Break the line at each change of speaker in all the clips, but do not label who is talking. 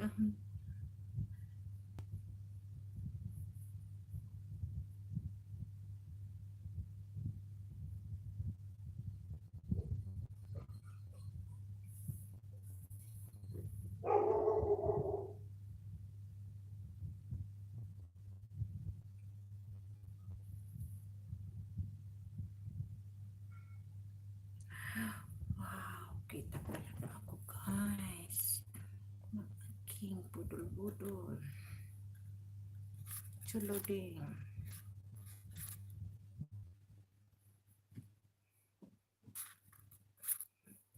嗯。Chuloding.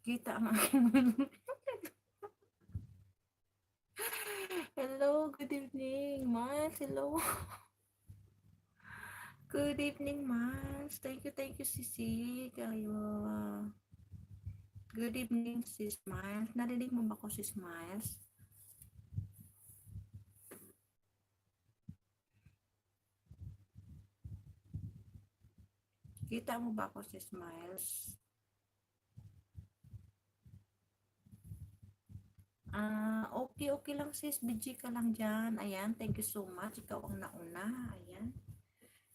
Kita ang Hello, good evening, Mars. Hello. Good evening, Mars. Thank you, thank you, Sisi. Kayo. Good evening, Sis Miles. Narinig mo ba ko, Sis Miles? Kita mo ba ako, Sis Miles? Ah, okay, okay lang sis. BG ka lang dyan. Ayan, thank you so much. Ikaw ang nauna. Ayan.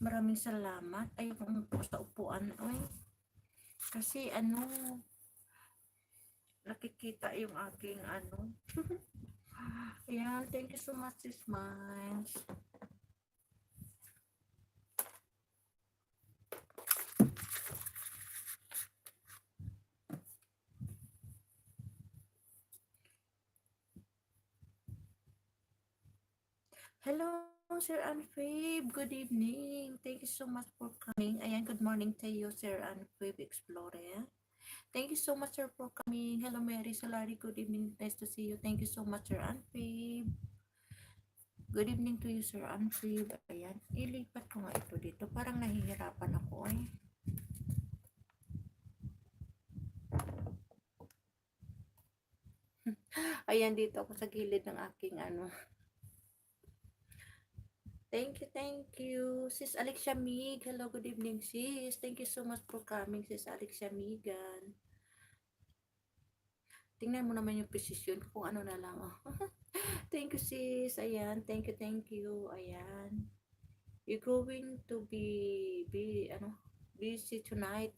Maraming salamat. Ayoko umupo sa upuan. Ay, kasi ano, nakikita yung aking ano. Ayan, thank you so much, sis Miles. Hello, Sir Anfib. Good evening. Thank you so much for coming. Ayan, good morning to you, Sir Anfib Explorer. Thank you so much, sir, for coming. Hello, Mary Solari. Good evening. Nice to see you. Thank you so much, Sir Anfib. Good evening to you, Sir Anfib. Ayan, ilipat ko nga ito dito. Parang nahihirapan ako eh. Ayan, dito ako sa gilid ng aking ano. Thank you, thank you. Sis Alexia Mig. Hello, good evening, sis. Thank you so much for coming, sis Alexia Migan. Tingnan mo naman yung position kung ano na lang. Thank you, sis. Ayan, thank you, thank you. Ayan. You're going to be, be, ano, busy tonight.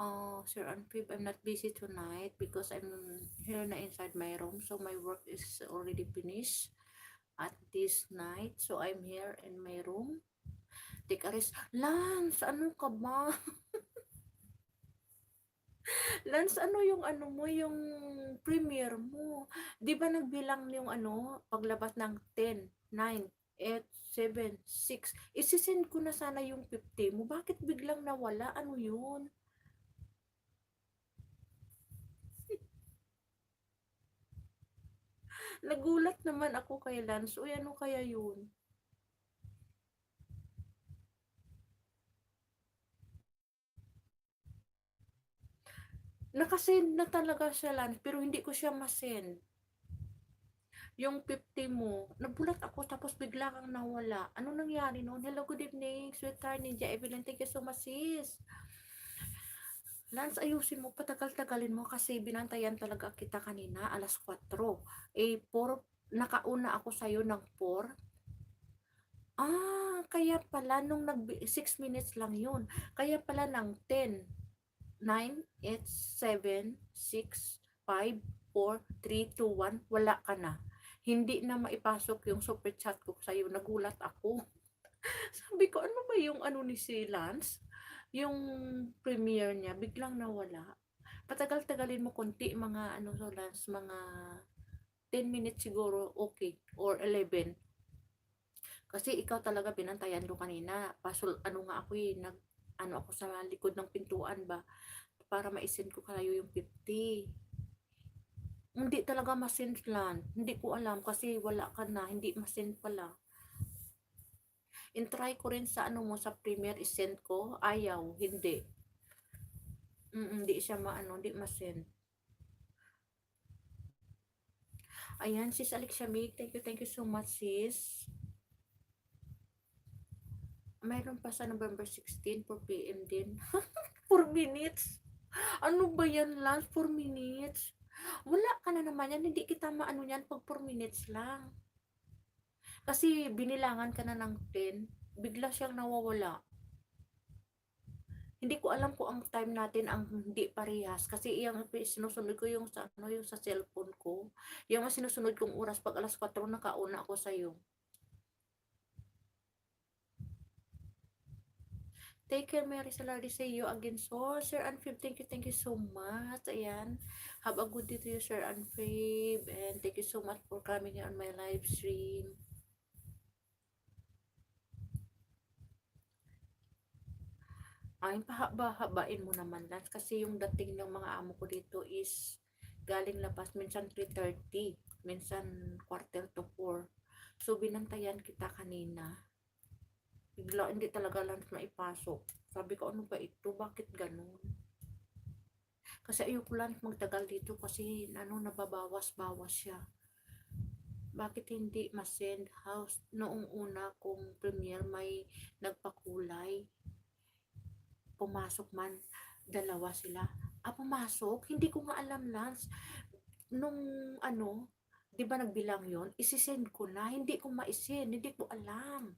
Oh, Sir Anpib, I'm not busy tonight because I'm here na inside my room. So my work is already finished at this night. So I'm here in my room. Take a rest. Lance, ano ka ba? Lance, ano yung ano mo, yung premiere mo? Di ba nagbilang yung ano, paglabas ng 10, 9, 8, 7, 6. Isisend ko na sana yung 50 mo. Bakit biglang nawala? Ano yun? Nagulat naman ako kay Lance. Uy, ano kaya yun? Nakasend na talaga siya, Lance, pero hindi ko siya masend. Yung 50 mo, nagulat ako tapos bigla kang nawala. Ano nangyari noon? Hello, good evening, sweetheart, Ninja Evelyn. Thank you so much, sis. Lance, ayusin mo, patagal-tagalin mo kasi binantayan talaga kita kanina, alas 4. Eh, 4, nakauna ako sa'yo ng 4. Ah, kaya pala nung nag 6 minutes lang yun. Kaya pala ng 10, 9, 8, 7, 6, 5, 4, 3, 2, 1, wala ka na. Hindi na maipasok yung super chat ko sa'yo. Nagulat ako. Sabi ko, ano ba yung ano ni si Lance? Yung premiere niya, biglang nawala. Patagal-tagalin mo konti, mga ano, so last, mga 10 minutes siguro, okay, or 11. Kasi ikaw talaga binantayan ko kanina. Pasul, ano nga ako eh, nag, ano ako sa likod ng pintuan ba, para ma-send ko kayo yung 50. Hindi talaga masend lan. Hindi ko alam kasi wala ka na, hindi masend pala. In-try ko rin sa ano mo sa Premiere i-send ko. Ayaw, hindi. Mm, hindi siya maano, hindi ma-send. Ayan, sis Alexia Mig. Thank you, thank you so much, sis. Mayroon pa sa November 16, 4 p.m. din. 4 minutes. Ano ba yan, Lance? 4 minutes? Wala ka na naman yan, hindi kita maano yan pag 4 minutes lang. Kasi binilangan ka na ng 10, bigla siyang nawawala. Hindi ko alam kung ang time natin ang hindi parehas kasi iyang sinusunod ko yung sa ano yung sa cellphone ko. Yung sinusunod kong oras pag alas 4 nakauna ako sa iyo. Take care, Mary Salari. See you again, so Sir Anfib, thank you, thank you so much. Ayan. Have a good day to you, Sir Anfib. And thank you so much for coming here on my live stream. Ay, pahaba-habain mo naman, Lance. Kasi yung dating ng mga amo ko dito is galing labas. Minsan 3.30. Minsan quarter to 4. So, binantayan kita kanina. Bigla, hindi talaga Lance maipasok. Sabi ko, ano ba ito? Bakit ganun? Kasi ayoko Lance magtagal dito kasi ano, nababawas-bawas siya. Bakit hindi ma-send house? Noong una kong premiere may nagpakulay pumasok man, dalawa sila. Ah, pumasok? Hindi ko nga alam, Lance. Nung ano, di ba nagbilang yon isisend ko na. Hindi ko ma-send. Hindi ko alam.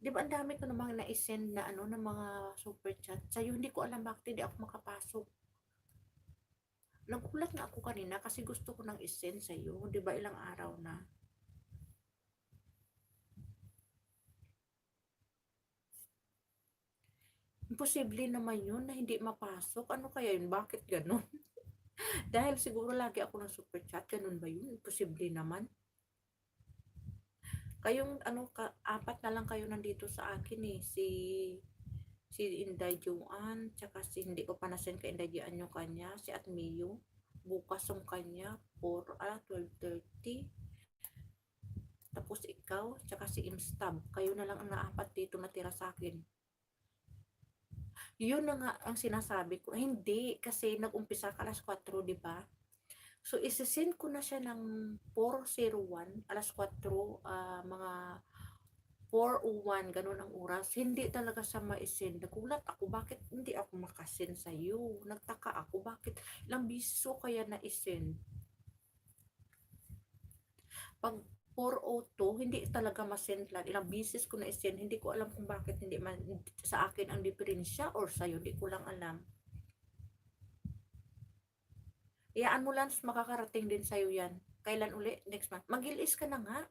Di ba ang dami ko namang na-send na ano, ng mga super chat. Sa'yo, hindi ko alam bakit hindi ako makapasok. Nagulat nga ako kanina kasi gusto ko nang isend sa'yo. Di ba ilang araw na. Imposible naman yun na hindi mapasok. Ano kaya yun? Bakit ganun? Dahil siguro lagi ako ng super chat. Ganun ba yun? Imposible naman. Kayong ano, ka, apat na lang kayo nandito sa akin eh. Si si Inday Joan, tsaka si hindi ko pa nasend kay Inday Joan yung kanya, si Atmiyo. Bukas yung kanya, 4, ah, 12.30. Tapos ikaw, tsaka si Imstab. Kayo na lang ang naapat dito natira sa akin. Yun na nga ang sinasabi ko. Hindi, kasi nag-umpisa ka alas 4, di ba? So, isisend ko na siya ng 4.01, alas 4, ah, mga 4.01, ganun ang oras. Hindi talaga siya ma-send. Nagulat ako, bakit hindi ako makasend sa'yo? Nagtaka ako, bakit ilang biso kaya na-send? Pag 402, hindi talaga ma-send lang. Ilang bisis ko na-send, hindi ko alam kung bakit hindi man, sa akin ang diferensya or sa'yo, hindi ko lang alam. Iyaan mo lang, makakarating din sa'yo yan. Kailan uli? Next month. Mag-ilis ka na nga.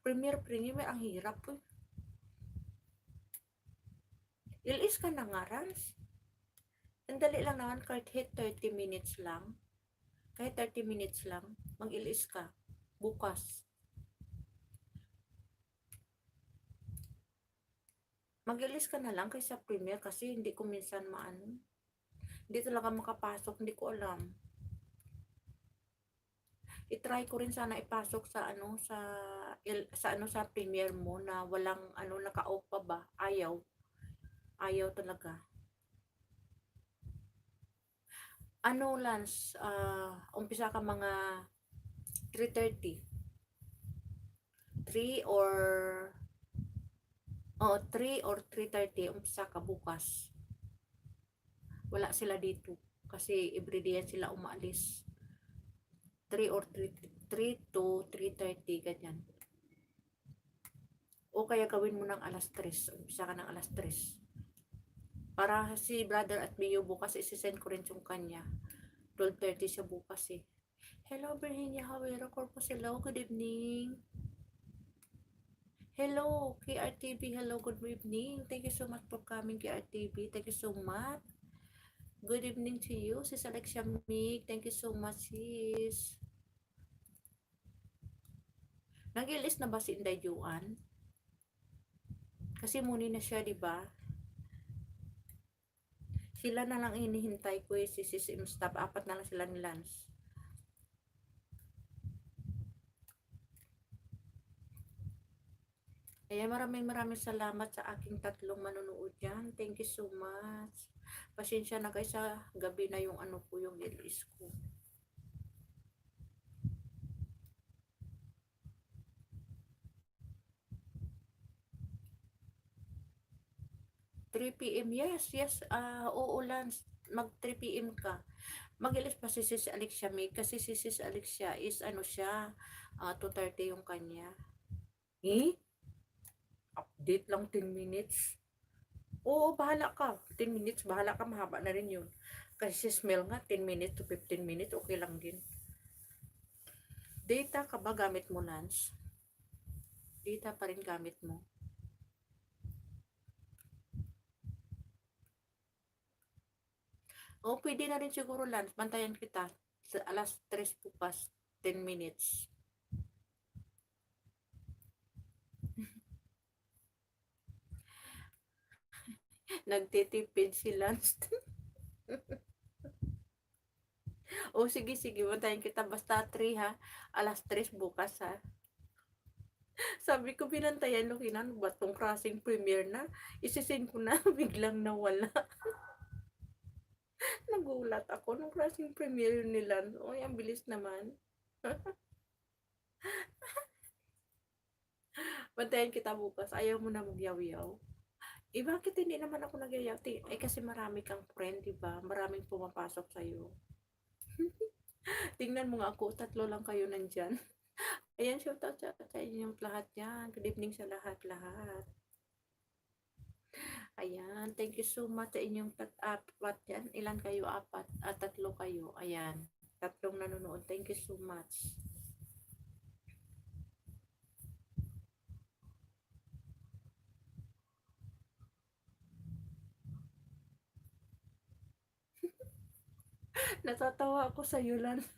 Premier, premier, ang hirap po. Ilis ka na nga, Rans. Ang lang naman, kahit hit 30 minutes lang. Kahit 30 minutes lang, mag-ilis ka. Bukas. Mag-release ka na lang kaysa premiere kasi hindi ko minsan maano. Hindi talaga makapasok, hindi ko alam. I-try ko rin sana ipasok sa ano sa sa ano sa premiere mo na walang ano naka-off pa ba? Ayaw. Ayaw talaga. Ano Lance, uh, umpisa ka mga 3.30 3 or o, 3 or 3.30, umpisa ka bukas. Wala sila dito. Kasi everyday sila umaalis. 3 or 3, 3 to 3.30, ganyan. O kaya gawin mo ng alas 3. Umpisa ka ng alas 3. Para si brother at Mio bukas, isisend ko rin yung kanya. 12.30 siya bukas eh. Hello, Virginia Havero Corpus. Hello, good evening. Hello, KRTV. Hello, good evening. Thank you so much for coming, KRTV. Thank you so much. Good evening to you, sis Alexia Mig. Thank you so much, sis. Nag-ilis na ba si Inday Juan? Kasi muni na siya, di ba? Sila na lang inihintay ko eh, si Sis Imstab. Apat na lang sila ni Lance. Kaya maraming maraming salamat sa aking tatlong manonood dyan. Thank you so much. Pasensya na guys sa gabi na yung ano po yung release ko. p.m. Yes, yes. Uh, oo, Lance. Mag 3 p.m. ka. Mag-ilis pa si Sis Alexia May kasi si Sis Alexia is ano siya, ah, 2:30 yung kanya. Eh? Update lang 10 minutes. Oo, bahala ka. 10 minutes, bahala ka. Mahaba na rin yun. Kasi si Smell nga, 10 minutes to 15 minutes, okay lang din. Data ka ba gamit mo, Lance? Data pa rin gamit mo. O, pwede na rin siguro, Lance. Bantayan kita. Sa alas 3 bukas, 10 minutes. Nagtitipid si Lance. o, sige, sige. Bantayan kita. Basta 3 ha. Alas 3 bukas ha. Sabi ko, binantayan nung kinan, ba't tong crossing premiere na? Isisend ko na, biglang nawala. Nagulat ako nung crossing premiere yun nila. Uy, ang bilis naman. Bantayan kita bukas. Ayaw mo na magyaw-yaw. Eh, bakit hindi naman ako nagyayaw? Ti- Eh, kasi marami kang friend, di ba? Maraming pumapasok sa'yo. Tingnan mo nga ako, tatlo lang kayo nandyan. Ayan, shout out sa, sa inyong lahat yan. Good evening sa lahat-lahat. Ayan, thank you so much sa inyong tat apat yan. Ilan kayo? Apat. At tatlo kayo. Ayan, tatlong nanonood. Thank you so much. Natatawa ako sa iyo, Lan.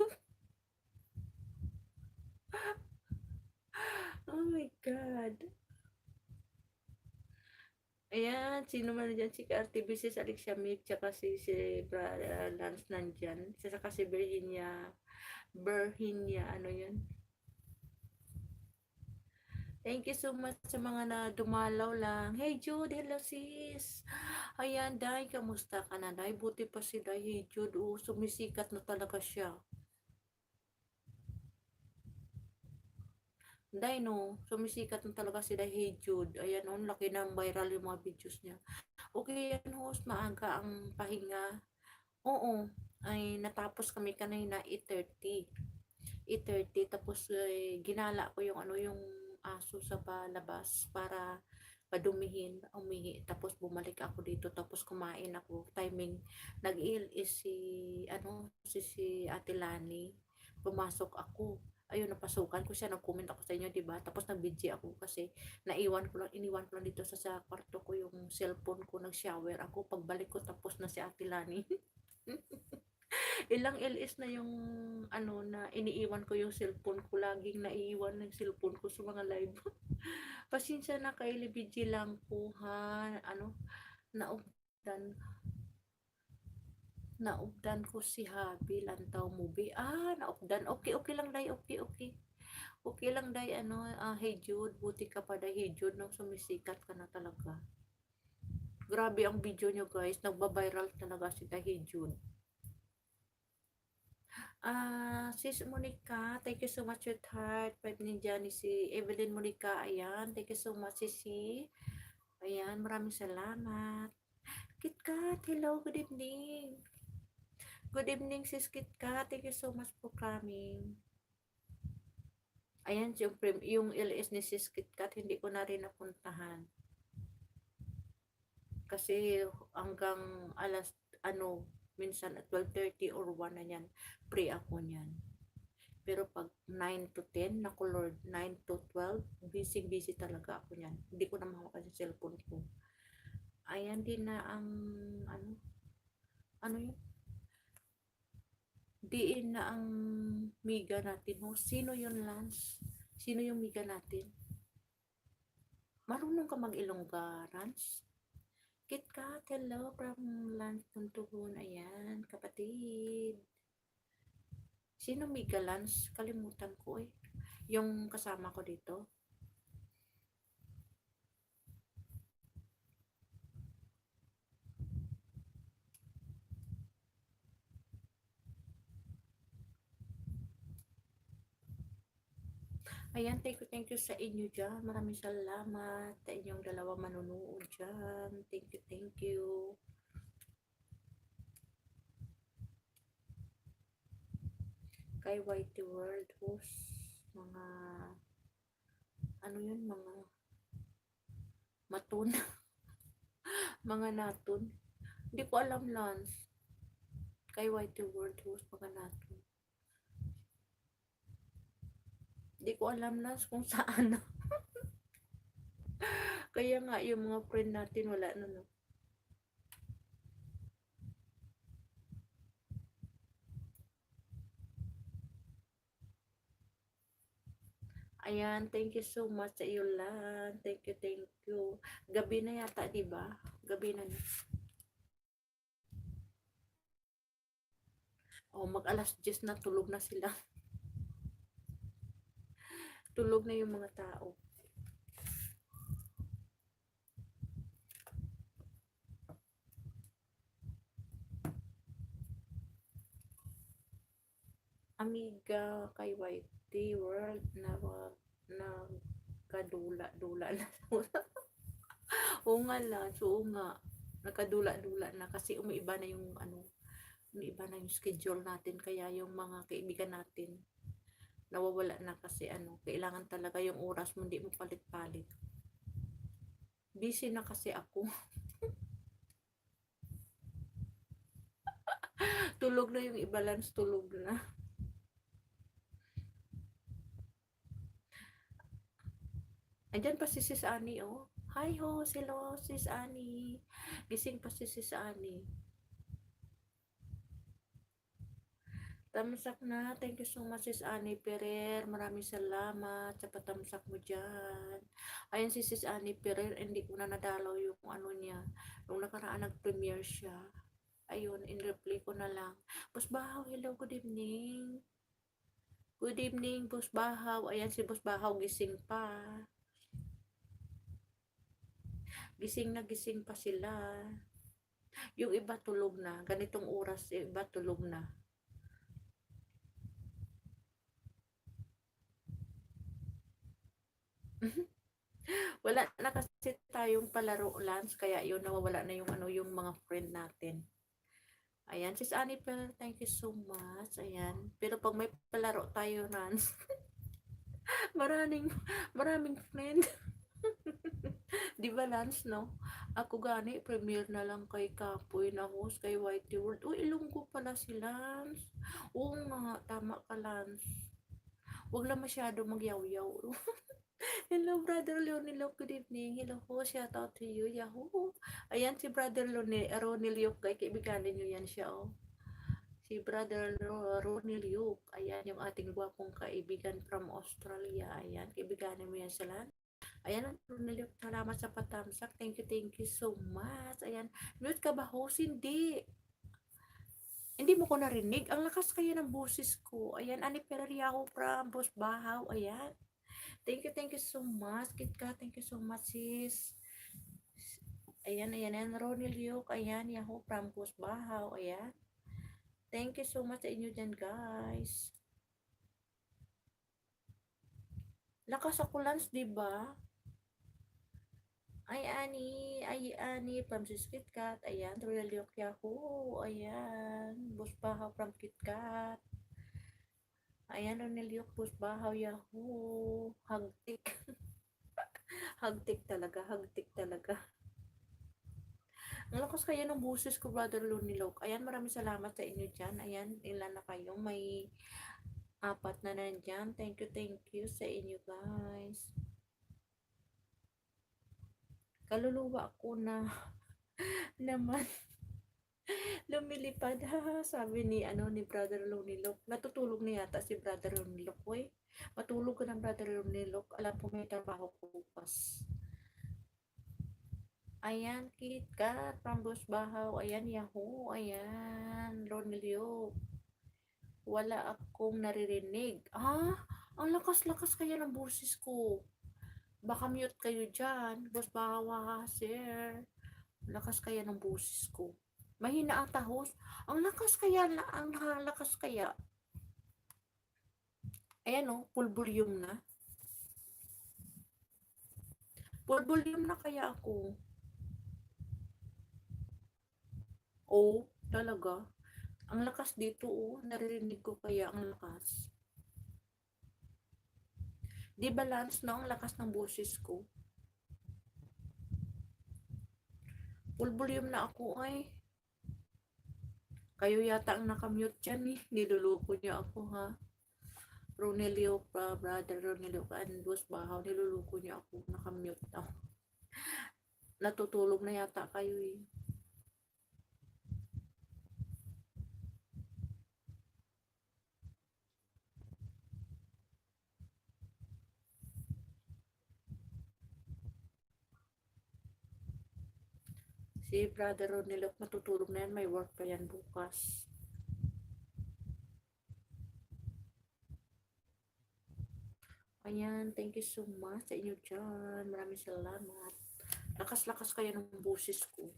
oh my God. Ayan, sino man dyan, si RTBC, si Alexia Mick, tsaka si, si Bra, uh, Lance nandyan. Tsaka si Virginia, Virginia, ano yun? Thank you so much sa mga na dumalaw lang. Hey Jude, hello sis. Ayan, Day, kamusta ka na, Day? Buti pa si Day, hey Jude, oh, sumisikat na talaga siya. Day, no, sumisikat na talaga si Day, hey Jude. Ayan, oh, laki ng viral yung mga videos niya. Okay yan, host, maaga ang pahinga. Oo, ay natapos kami kanina 8.30. 8.30, tapos eh, ginala ko yung ano, yung aso sa palabas para padumihin, umihi, tapos bumalik ako dito, tapos kumain ako. Timing, nag-iil is si, ano, si, si Ate Lani. Pumasok ako. Ayun, napasukan ko siya, nag-comment ako sa inyo, di ba? Tapos nag-video ako kasi naiwan ko lang, iniwan ko lang dito sa, sa kwarto ko yung cellphone ko, nag-shower ako. Pagbalik ko, tapos na si Ate Lani. Ilang LS na yung ano na iniiwan ko yung cellphone ko. Laging naiiwan ng cellphone ko sa mga live. Pasensya na kay Libidji lang po ha. Ano, naugdan. Naugdan ko si Habi Lantaw Movie. Ah, naugdan. Okay, okay lang dai. Okay, okay. Okay lang dai. Ano, ah, hey Jude. Buti ka pa dai. Hey Jude, nung sumisikat ka na talaga. Grabe ang video nyo guys. Nagba-viral talaga si Hey Jude. Ah, sis Monica, thank you so much your heart. Pwede dyan ni si Evelyn Monica. Ayan, thank you so much sisi. Ayan, maraming salamat. KitKat, hello, good evening. Good evening sis KitKat. Thank you so much for coming. Ayan, yung, yung LS ni sis KitKat, hindi ko na rin napuntahan. Kasi hanggang alas, ano, minsan at 12.30 or 1 na yan, pre ako niyan. Pero pag 9 to 10, naku Lord, 9 to 12, busy busy talaga ako niyan. Hindi ko na mahawakan yung cellphone ko. Ayan din na ang, ano, ano yun? Diin na ang miga natin. Oh, sino yun, Lance? Sino yung miga natin? Marunong ka mag-ilongga, Lance? KitKat, hello from Lance Puntuhon. Ayan, kapatid. Sino Miga Lance? Kalimutan ko eh. Yung kasama ko dito. Ayan, thank you, thank you sa inyo dyan. Maraming salamat sa inyong dalawa manunood dyan. Thank you, thank you. kay Whitey World host mga ano yun mga matun mga natun hindi ko alam Lance kay Whitey World host mga natun hindi ko alam Lance kung saan kaya nga yung mga friend natin wala na no Ayan, thank you so much sa iyo, Lan. Thank you, thank you. Gabi na yata, di ba? Gabi na. Oh, mag alas 10 na tulog na sila. Tulog na yung mga tao. Amiga kay Whitey World na na kadula-dula na. oo nga lang, so nga. Nakadula-dula na kasi umiiba na yung ano, umiiba na yung schedule natin kaya yung mga kaibigan natin nawawala na kasi ano, kailangan talaga yung oras mo hindi mo palit-palit. Busy na kasi ako. tulog na yung i-balance, tulog na. Andyan pa si Sis Annie, oh. Hi ho, hello, Sis Annie. Gising pa si Sis Annie. Tamsak na. Thank you so much, Sis Annie Perer. Maraming salamat sa patamsak mo dyan. Ayan si Sis Annie Perer. Hindi ko na nadalaw yung ano niya. Nung nakaraan nag-premiere siya. Ayun, in-replay ko na lang. Boss Bahaw, hello, good evening. Good evening, Boss Bahaw. Ayan si Boss Bahaw, gising pa. Gising na gising pa sila. Yung iba tulog na. Ganitong oras, iba tulog na. Wala na kasi tayong palaro Lance, kaya yun nawawala na yung ano yung mga friend natin. Ayan, sis Pel, thank you so much. Ayan. Pero pag may palaro tayo, Lance, maraming, maraming friend. Di ba, Lance, no? Ako gani, premiere na lang kay Kapoy na host, kay Whitey World. Uy, ilunggo pala si Lance. Oo nga, tama ka, Lance. Huwag lang masyado magyaw-yaw. Hello, Brother Leonilo. Good evening. Hello po. Shout out to you. Yahoo. Ayan si Brother Ronilio. Kay kaibiganin nyo yan siya, oh. Si Brother Ronilio. Ayan yung ating gwapong kaibigan from Australia. Ayan, kaibiganin mo yan sila. Ayan, Ronilio. Salamat sa patamsak. Thank you, thank you so much. Ayan. Mute ka ba, host? Hindi. Hindi mo ko narinig. Ang lakas kaya ng boses ko. Ayan, Ani Perriaco from Boss Bahaw. Ayan. Thank you, thank you so much. Kitka, thank you so much, sis. Ayan, ayan, ayan. Ronil Yuk, ayan, Yahoo, from Bahaw, ayan. Thank you so much sa inyo dyan, guys. Lakas ako, Lance, di ba? Ay, Ani, ay, Ani, from sis KitKat, ayan, Ronil Yuk, Yahoo, ayan. Boss Bahaw from KitKat. Ayan, Ronelio Cruz Bahaw, Yahoo. Hagtik. hagtik talaga, hagtik talaga. Ang lakas kaya ng buses ko, Brother Lunilok. Ayan, maraming salamat sa inyo dyan. Ayan, ilan na kayo. May apat na nandyan. Thank you, thank you sa inyo, guys. Kaluluwa ko na naman lumilipad. Ha sabi ni ano ni brother Lunilok natutulog na yata si brother Lunilok oy matulog ka ng brother Lunilok. Alam po may trabaho ko bukas. Ayan kit kat pambos bahaw. Ayan yahoo. Ayan Lunilok. Wala akong naririnig. Ah ang lakas-lakas kaya ng boses ko baka mute kayo dyan boss bahaw sir lakas kaya ng boses ko Mahina ang tahos. Ang lakas kaya, ang lakas kaya. Ayan o, oh, full volume na. Full volume na kaya ako. Oh, talaga. Ang lakas dito oh, naririnig ko kaya ang lakas. Di balance na ang lakas ng boses ko. Full volume na ako ay. Kayo yata ang nakamute dyan eh. Niluluko niya ako ha. Ronelio pa, brother Ronelio ka, Andros Bahaw, niluluko niya ako. Nakamute ako. Natutulog na yata kayo eh. Si brother Ronelio matutulog na yan. May work pa yan bukas. Ayan, thank you so much sa inyo dyan. Maraming salamat. Lakas-lakas kayo ng boses ko.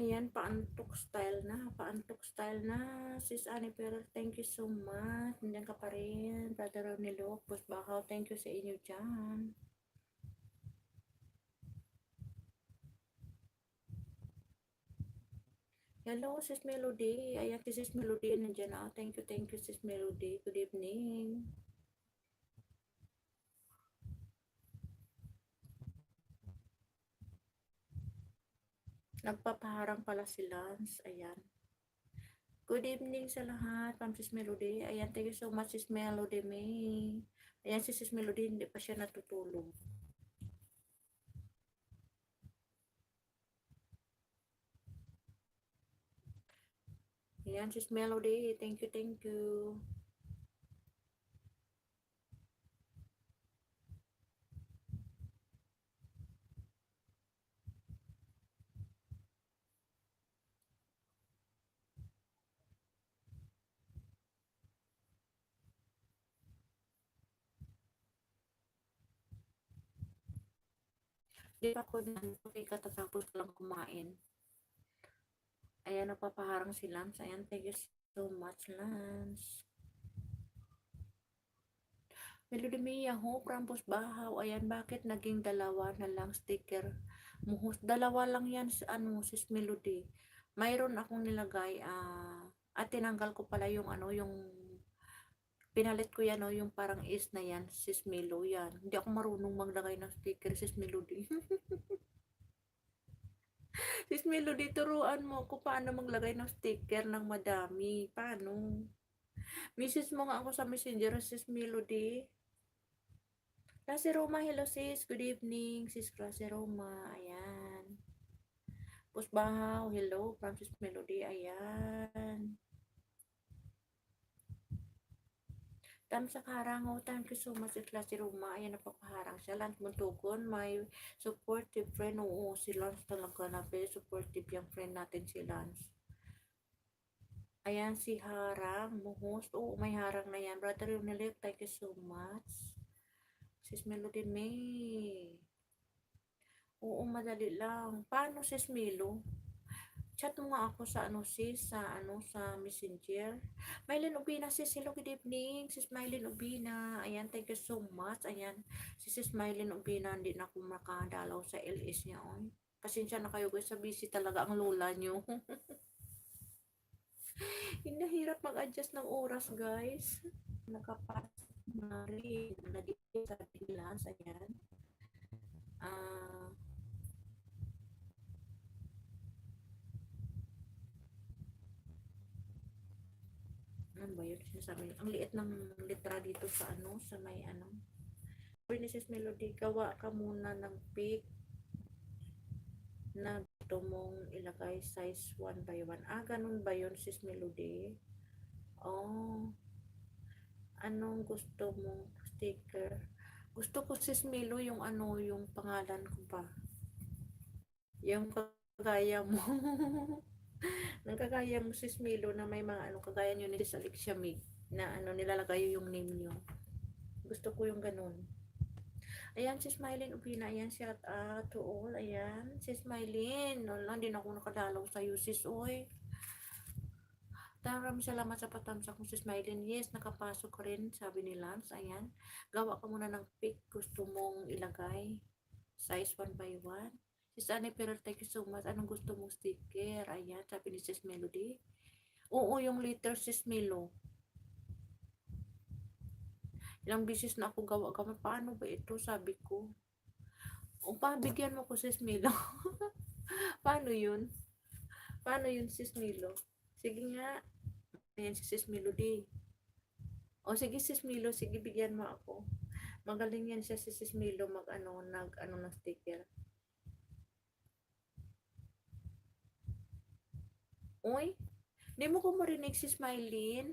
Ayan, paantok style na. Paantok style na. Sis Annie pero thank you so much. Nandiyan ka pa rin. Brother Ronelo, Boss Bakaw, thank you sa inyo dyan. Hello, Sis Melody. Ayan, si Sis Melody. Nandiyan na. Thank you, thank you, Sis Melody. Good evening. Nagpapaharang pala si Lance. Ayan. Good evening sa lahat. Ma'am Sis Melody. Ayan, thank you so much Sis Melody May. Ayan si Sis Melody, hindi pa siya natutulog. Ayan, Sis Melody. Thank you, thank you. Di pa ako na okay, katatapos ko lang kumain. Ayan, napapaharang si Lance. Ayan, thank you so much, Lance. Melody Mia, ho, Krampus Bahaw. Ayan, bakit naging dalawa na lang sticker? Muhus, dalawa lang yan sa ano, sis Melody. Mayroon akong nilagay, ah, at tinanggal ko pala yung ano, yung pinalit ko yan, oh, yung parang is na yan, sis Melo, yan. Hindi ako marunong maglagay ng sticker, sis Melody. sis Melody, turuan mo ko paano maglagay ng sticker ng madami. Paano? Mrs. mo nga ako sa messenger, sis Melody. Klase Roma, hello sis. Good evening, sis Klase Roma. Ayan. Pusbahaw, hello, from sis Melody. Ayan. Tam sa karangaw, thank you so much sa klase Roma. Ayan, napapaharang siya. Lance Montugon, may supportive friend. Oo, si Lance talaga na. Very supportive yung friend natin si Lance. Ayan, si Harang, Muhos. Oo, may harang na yan. Brother Yunilip, thank you so much. Sis Melody May. Oo, madali lang. Paano sis Melo? Chat mo nga ako sa ano sis, sa ano sa Messenger. Mylene Ubina sis, hello good evening. Sis Mylene Ubina. Ayan, thank you so much. Ayan, si sis Mylene Ubina, hindi na ako makadalaw sa LS niya. Oy. Pasensya na kayo guys, sa busy talaga ang lola niyo. Hindi hirap mag-adjust ng oras guys. Nakapasok na rin. Nandito sa Lance, ayan. Ah, ano ba yun? Sinasabi, ang liit ng litra dito sa ano, sa may ano. Princess Melody, gawa ka muna ng pic na gusto mong ilagay size 1 by 1. Ah, ganun ba yun, sis Melody? Oh. Anong gusto mong sticker? Gusto ko sis Melo yung ano, yung pangalan ko pa. Yung kagaya mo. Nang kagaya mo sis Melo na may mga ano, kagaya nyo ni sis Alexia Mig na ano, nilalagay yung name nyo. Gusto ko yung ganun. Ayan, si Smiley Upina. Ayan, shout out to all. Ayan, si Smiley. Wala, hindi na ako nakadalaw sa'yo, sis. Oy. Maraming salamat sa patamsa kong si Smiley. Yes, nakapasok ka rin, sabi ni Lance. Ayan. Gawa ka muna ng pic. Gusto mong ilagay. Size 1 by 1. Sis Annie, pero thank you so much. Anong gusto mong sticker? Ayan, sabi ni Sis Melody. Oo, yung letter Sis Melo. Ilang bisis na ako gawa kami. Paano ba ito? Sabi ko. O pabigyan mo ko sis Milo. Paano yun? Paano yun sis Milo? Sige nga. Ayan si sis Milo di. O sige sis Milo, sige bigyan mo ako. Magaling yan siya si sis Milo mag ano, nag ano ng sticker. Uy, di mo ko marinig si Smiley?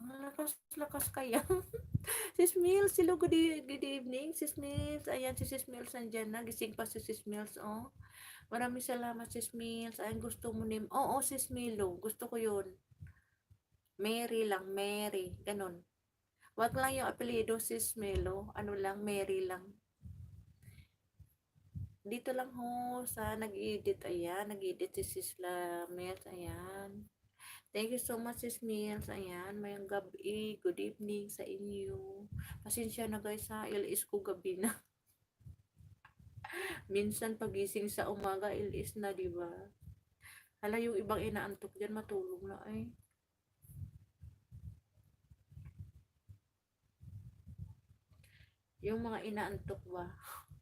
Ang lakas-lakas kaya. Sis Mills, hello, good, e- good evening. Sis Mills, ayan si Sis Mills andyan na. Gising pa si Sis Mills, oh. Maraming salamat, Sis Mills. Ayan, gusto mo nim. Oo, Sis Milo, gusto ko yun. Mary lang, Mary. Ganon. Wag lang yung apelido, Sis Milo. Ano lang, Mary lang. Dito lang ho, sa nag-edit. Ayan, nag-edit si Sis La Mills. Ayan. Thank you so much, Sis Mills. Ayan, mayang gabi. Good evening sa inyo. Pasensya na guys ha, ilis ko gabi na. Minsan pagising sa umaga, ilis na, di ba? Hala, yung ibang inaantok dyan, matulog na ay. Yung mga inaantok ba?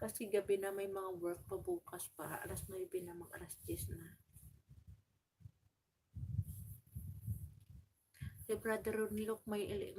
Kasi gabi na may mga work pa bukas pa. Alas 9 na, mag alas 10 na. Si Brother Ronlock may,